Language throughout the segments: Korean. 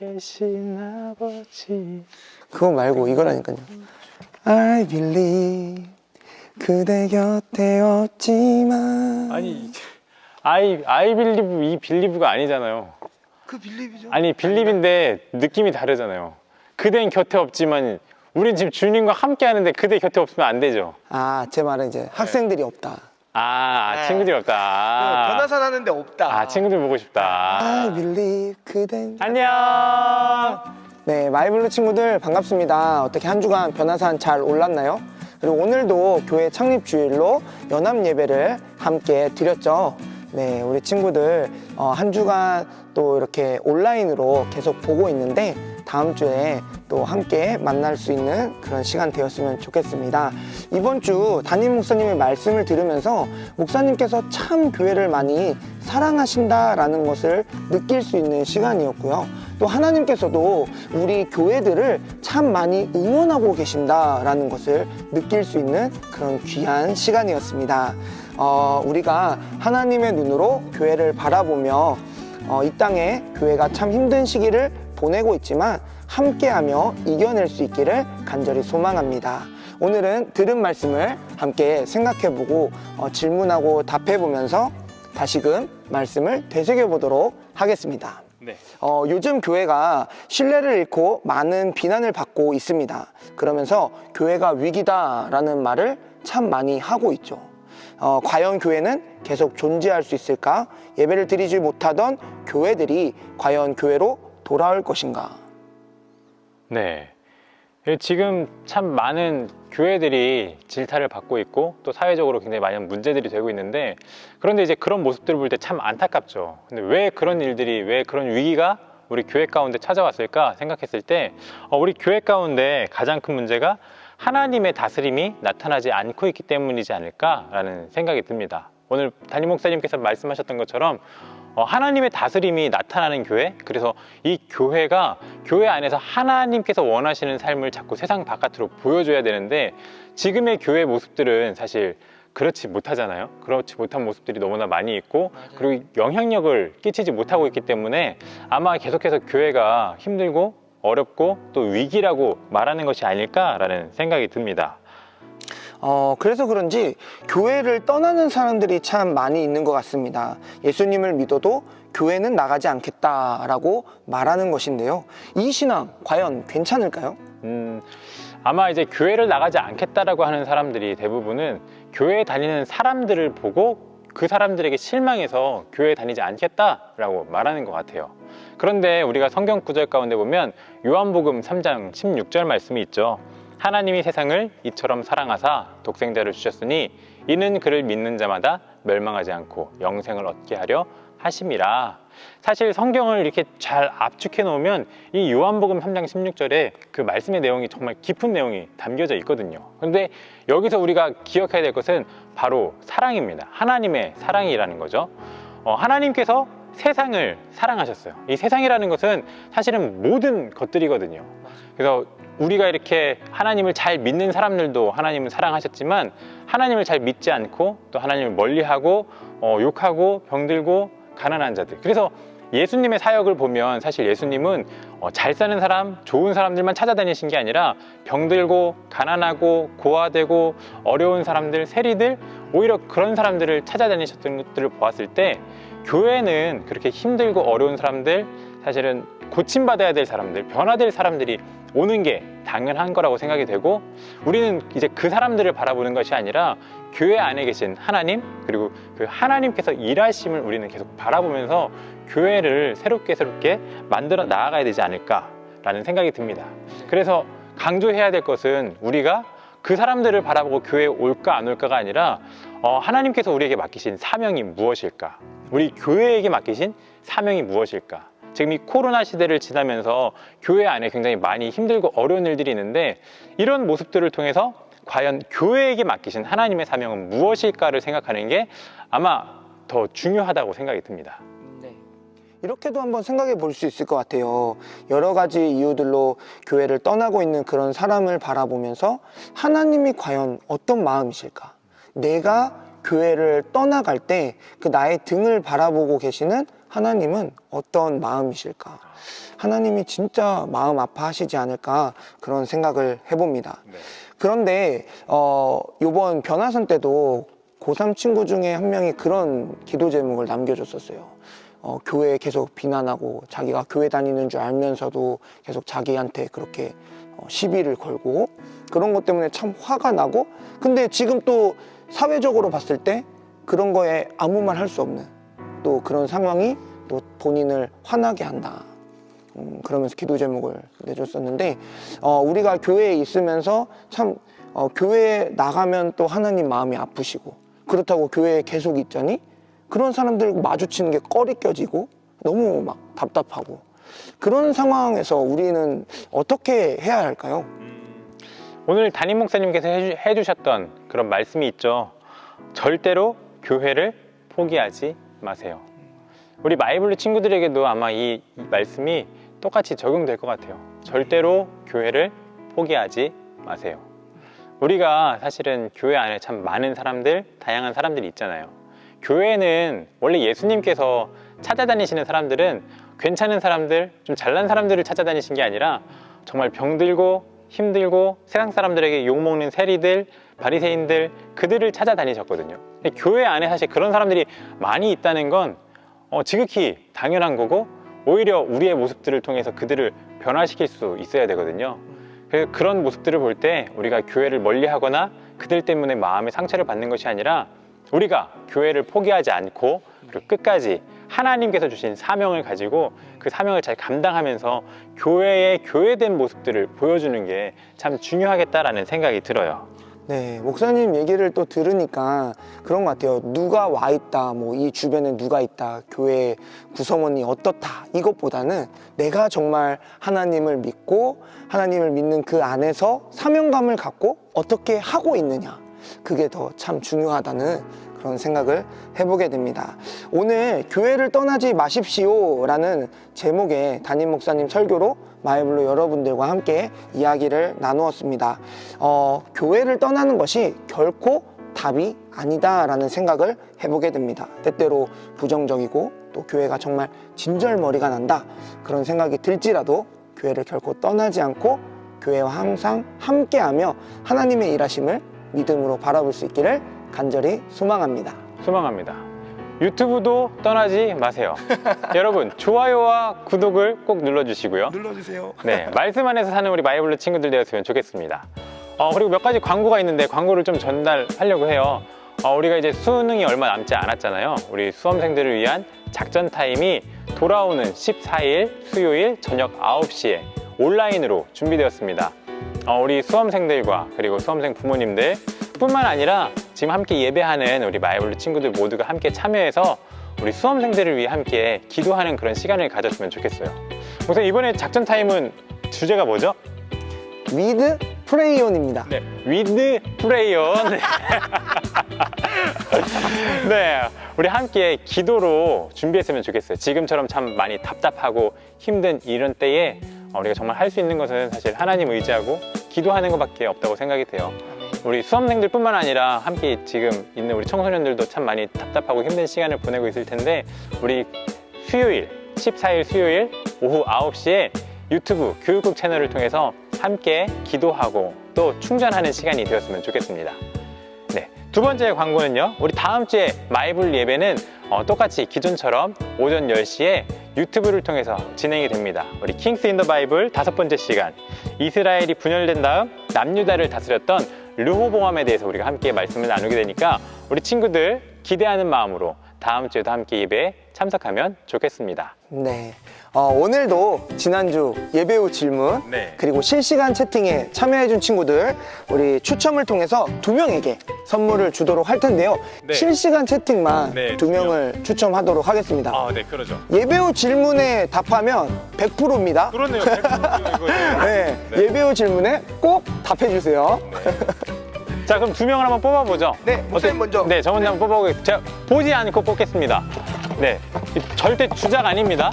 계신 아버지 그거 말고 이거라니까요. I believe 그대 곁에 없지만 아니 아이 아이 빌리브 이 빌리브가 아니잖아요 그 빌립이죠. 아니 빌리브인데 느낌이 다르잖아요 그댄 곁에 없지만 우린 지금 주님과 함께 하는데 그대 곁에 없으면 안 되죠 아, 제 말은 이제 학생들이 없다. 아 네. 친구들이 없다 아, 변화산 하는데 없다. 아 친구들 보고 싶다 I believe 그댄 안녕 네, 마이블루 친구들 반갑습니다. 어떻게 한 주간 변화산 잘 올랐나요? 그리고 오늘도 교회 창립 주일로 연합 예배를 함께 드렸죠. 네, 우리 친구들 어, 한 주간 또 이렇게 온라인으로 계속 보고 있는데 다음 주에 또 함께 만날 수 있는 그런 시간 되었으면 좋겠습니다. 이번 주 담임 목사님의 말씀을 들으면서 목사님께서 참 교회를 많이 사랑하신다라는 것을 느낄 수 있는 시간이었고요. 또 하나님께서도 우리 교회들을 참 많이 응원하고 계신다라는 것을 느낄 수 있는 그런 귀한 시간이었습니다. 어, 우리가 하나님의 눈으로 교회를 바라보며 어, 이 땅에 교회가 참 힘든 시기를 보내고 있지만 함께하며 이겨낼 수 있기를 간절히 소망합니다. 오늘은 들은 말씀을 함께 생각해보고 어, 질문하고 답해보면서 다시금 말씀을 되새겨보도록 하겠습니다. 네 어, 요즘 교회가 신뢰를 잃고 많은 비난을 받고 있습니다. 그러면서 교회가 위기다라는 말을 참 많이 하고 있죠. 어, 과연 교회는 계속 존재할 수 있을까? 예배를 드리지 못하던 교회들이 과연 교회로 돌아올 것인가? 네. 예, 지금 참 많은 교회들이 질타를 받고 있고 또 사회적으로 굉장히 많은 문제들이 되고 있는데 그런데 이제 그런 모습들을 볼 때 참 안타깝죠. 근데 왜 그런 일들이 왜 그런 위기가 우리 교회 가운데 찾아왔을까 생각했을 때 어, 우리 교회 가운데 가장 큰 문제가 하나님의 다스림이 나타나지 않고 있기 때문이지 않을까라는 생각이 듭니다. 오늘 담임 목사님께서 말씀하셨던 것처럼 어, 하나님의 다스림이 나타나는 교회? 그래서 이 교회가 교회 안에서 하나님께서 원하시는 삶을 자꾸 세상 바깥으로 보여줘야 되는데 지금의 교회 모습들은 사실 그렇지 못하잖아요. 그렇지 못한 모습들이 너무나 많이 있고 그리고 영향력을 끼치지 못하고 있기 때문에 아마 계속해서 교회가 힘들고 어렵고 또 위기라고 말하는 것이 아닐까라는 생각이 듭니다 어, 그래서 그런지 교회를 떠나는 사람들이 참 많이 있는 것 같습니다. 예수님을 믿어도 교회는 나가지 않겠다라고 말하는 것인데요. 이 신앙 과연 괜찮을까요? 음, 아마 이제 교회를 나가지 않겠다라고 하는 사람들이 대부분은 교회에 다니는 사람들을 보고 그 사람들에게 실망해서 교회에 다니지 않겠다라고 말하는 것 같아요. 그런데 우리가 성경 구절 가운데 보면 요한복음 3장 16절 말씀이 있죠. 하나님이 세상을 이처럼 사랑하사 독생자를 주셨으니 이는 그를 믿는 자마다 멸망하지 않고 영생을 얻게 하려 하심이라. 사실 성경을 이렇게 잘 압축해 놓으면 이 요한복음 3장 16절에 그 말씀의 내용이 정말 깊은 내용이 담겨져 있거든요. 그런데 여기서 우리가 기억해야 될 것은 바로 사랑입니다. 하나님의 사랑이라는 거죠. 어, 하나님께서 세상을 사랑하셨어요. 이 세상이라는 것은 사실은 모든 것들이거든요. 그래서 우리가 이렇게 하나님을 잘 믿는 사람들도 하나님을 사랑하셨지만 하나님을 잘 믿지 않고 또 하나님을 멀리하고 어, 욕하고 병들고 가난한 자들. 그래서 예수님의 사역을 보면 사실 예수님은 어, 잘 사는 사람, 좋은 사람들만 찾아다니신 게 아니라 병들고 가난하고 고아되고 어려운 사람들, 세리들 오히려 그런 사람들을 찾아다니셨던 것들을 보았을 때 교회는 그렇게 힘들고 어려운 사람들 사실은 고침받아야 될 사람들, 변화될 사람들이 오는 게 당연한 거라고 생각이 되고 우리는 이제 그 사람들을 바라보는 것이 아니라 교회 안에 계신 하나님 그리고 그 하나님께서 일하심을 우리는 계속 바라보면서 교회를 새롭게 새롭게 만들어 나아가야 되지 않을까라는 생각이 듭니다. 그래서 강조해야 될 것은 우리가 그 사람들을 바라보고 교회에 올까 안 올까가 아니라 어, 하나님께서 우리에게 맡기신 사명이 무엇일까? 우리 교회에게 맡기신 사명이 무엇일까? 지금 이 코로나 시대를 지나면서 교회 안에 굉장히 많이 힘들고 어려운 일들이 있는데 이런 모습들을 통해서 과연 교회에게 맡기신 하나님의 사명은 무엇일까를 생각하는 게 아마 더 중요하다고 생각이 듭니다. 이렇게도 한번 생각해 볼 수 있을 것 같아요. 여러 가지 이유들로 교회를 떠나고 있는 그런 사람을 바라보면서 하나님이 과연 어떤 마음이실까? 내가 교회를 떠나갈 때 그 나의 등을 바라보고 계시는 하나님은 어떤 마음이실까? 하나님이 진짜 마음 아파하시지 않을까 그런 생각을 해봅니다. 그런데 어 요번 변화선 때도 고3 친구 중에 한 명이 그런 기도 제목을 남겨줬었어요. 어, 교회 계속 비난하고 자기가 교회 다니는 줄 알면서도 계속 자기한테 그렇게 어, 시비를 걸고 그런 것 때문에 참 화가 나고 근데 지금 또 사회적으로 봤을 때 그런 거에 아무 말 할 수 없는 또 그런 상황이 또 본인을 화나게 한다. 음, 그러면서 기도 제목을 내줬었는데 어, 우리가 교회에 있으면서 참 어, 교회에 나가면 또 하나님 마음이 아프시고 그렇다고 교회에 계속 있자니 그런 사람들 마주치는 게 꺼리 껴지고 너무 막 답답하고 그런 상황에서 우리는 어떻게 해야 할까요? 오늘 담임 목사님께서 해주, 해주 셨던 그런 말씀이 있죠. 절대로 교회를 포기하지 마세요. 우리 마이블루 친구들에게도 아마 이, 이 말씀이 똑같이 적용될 것 같아요. 절대로 교회를 포기하지 마세요. 우리가 사실은 교회 안에 참 많은 사람들, 다양한 사람들이 있잖아요. 교회는 원래 예수님께서 찾아다니시는 사람들은 괜찮은 사람들, 좀 잘난 사람들을 찾아다니신 게 아니라 정말 병들고 힘들고 세상 사람들에게 욕먹는 세리들, 바리새인들 그들을 찾아다니셨거든요. 교회 안에 사실 그런 사람들이 많이 있다는 건 어, 지극히 당연한 거고 오히려 우리의 모습들을 통해서 그들을 변화시킬 수 있어야 되거든요. 그래서 그런 모습들을 볼 때 우리가 교회를 멀리하거나 그들 때문에 마음의 상처를 받는 것이 아니라 우리가 교회를 포기하지 않고 그리고 끝까지 하나님께서 주신 사명을 가지고 그 사명을 잘 감당하면서 교회의 교회된 모습들을 보여주는 게 참 중요하겠다라는 생각이 들어요. 네, 목사님 얘기를 또 들으니까 그런 것 같아요. 누가 와 있다, 뭐 이 주변에 누가 있다, 교회 구성원이 어떻다, 이것보다는 내가 정말 하나님을 믿고 하나님을 믿는 그 안에서 사명감을 갖고 어떻게 하고 있느냐. 그게 더 참 중요하다는 그런 생각을 해보게 됩니다. 오늘 교회를 떠나지 마십시오 라는 제목의 담임 목사님 설교로 마이블로 여러분들과 함께 이야기를 나누었습니다. 어, 교회를 떠나는 것이 결코 답이 아니다라는 생각을 해보게 됩니다. 때때로 부정적이고 또 교회가 정말 진절머리가 난다 그런 생각이 들지라도 교회를 결코 떠나지 않고 교회와 항상 함께하며 하나님의 일하심을 믿음으로 바라볼 수 있기를 간절히 소망합니다. 소망합니다. 유튜브도 떠나지 마세요. 여러분, 좋아요와 구독을 꼭 눌러주시고요. 눌러주세요. 네, 말씀 안에서 사는 우리 마이블루 친구들 되었으면 좋겠습니다. 어, 그리고 몇 가지 광고가 있는데 광고를 좀 전달하려고 해요. 어, 우리가 이제 수능이 얼마 남지 않았잖아요. 우리 수험생들을 위한 작전 타임이 돌아오는 14일 수요일 저녁 9시에 온라인으로 준비되었습니다. 어, 우리 수험생들과 그리고 수험생 부모님들 뿐만 아니라 지금 함께 예배하는 우리 마이블루 친구들 모두가 함께 참여해서 우리 수험생들을 위해 함께 기도하는 그런 시간을 가졌으면 좋겠어요. 우선 이번에 작전 타임은 주제가 뭐죠? 위드 프레이온입니다. 네, 위드 프레이어. 네. 네, 우리 함께 기도로 준비했으면 좋겠어요. 지금처럼 참 많이 답답하고 힘든 이런 때에 어, 우리가 정말 할 수 있는 것은 사실 하나님 의지하고 기도하는 것밖에 없다고 생각이 돼요. 우리 수험생들뿐만 아니라 함께 지금 있는 우리 청소년들도 참 많이 답답하고 힘든 시간을 보내고 있을 텐데 우리 수요일 14일 수요일 오후 9시에 유튜브 교육국 채널을 통해서 함께 기도하고 또 충전하는 시간이 되었으면 좋겠습니다. 네, 두 번째 광고는요. 우리 다음 주에 마이블 예배는 어, 똑같이 기존처럼 오전 10시에 유튜브를 통해서 진행이 됩니다. 우리 킹스 인 더 바이블 다섯 번째 시간. 이스라엘이 분열된 다음 남유다를 다스렸던 르호보암에 대해서 우리가 함께 말씀을 나누게 되니까 우리 친구들 기대하는 마음으로 다음 주에도 함께 예배에 참석하면 좋겠습니다. 네. 어, 오늘도 지난주 예배 후 질문 네. 그리고 실시간 채팅에 참여해준 친구들 우리 추첨을 통해서 두 명에게 선물을 주도록 할 텐데요. 네. 실시간 채팅만 네, 두 두 명. 명을 추첨하도록 하겠습니다. 아, 네, 그러죠. 예배 후 질문에 답하면 100%입니다. 그렇네요. 네, 예배 후 질문에 꼭 답해주세요. 자, 그럼 두 명을 한번 뽑아보죠. 네, 목사님 먼저. 네, 저 먼저 한번 뽑아보겠습니다. 제가 보지 않고 뽑겠습니다. 네, 이- 절대 주작 아닙니다.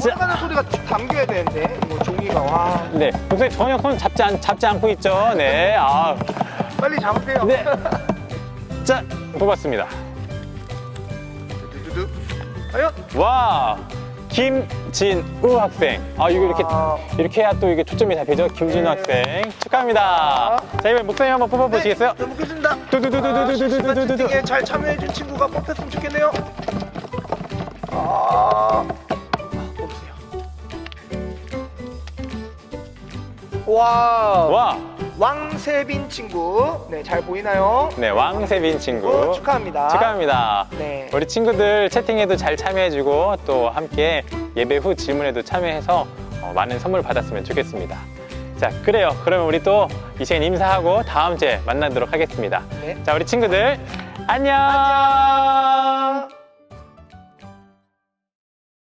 돌아가는 소리가 담겨야 되는데 뭐 종이가 와 네, 목사님 전혀 손 잡지, 않, 잡지 않고 있죠. 네, 아, 빨리 잡으세요. 네. 자, 뽑았습니다. 과연? 와, 김진우 학생. 아, 이거 이렇게 아. 이렇게 해야 또 이게 초점이 잡히죠. 김진우 네. 학생 축하합니다. 자, 이번에 목사님 한번 뽑아보시겠어요? 네, 먹겠습니다. 두두두두두두두두두두. 채팅에 잘 참여해준 친구가 뽑혔으면 좋겠네요. 아, 뽑으세요. 와, 와, 왕세빈 친구, 네, 잘 보이나요? 네, 왕세빈 친구. 축하합니다. 축하합니다. 네. 우리 친구들 채팅에도 잘 참여해주고 또 함께 예배 후 질문에도 참여해서 어, 많은 선물 받았으면 좋겠습니다. 자, 그래요. 그러면 우리 또 이 시간 인사하고 다음 주에 만나도록 하겠습니다. 네. 자, 우리 친구들 안녕.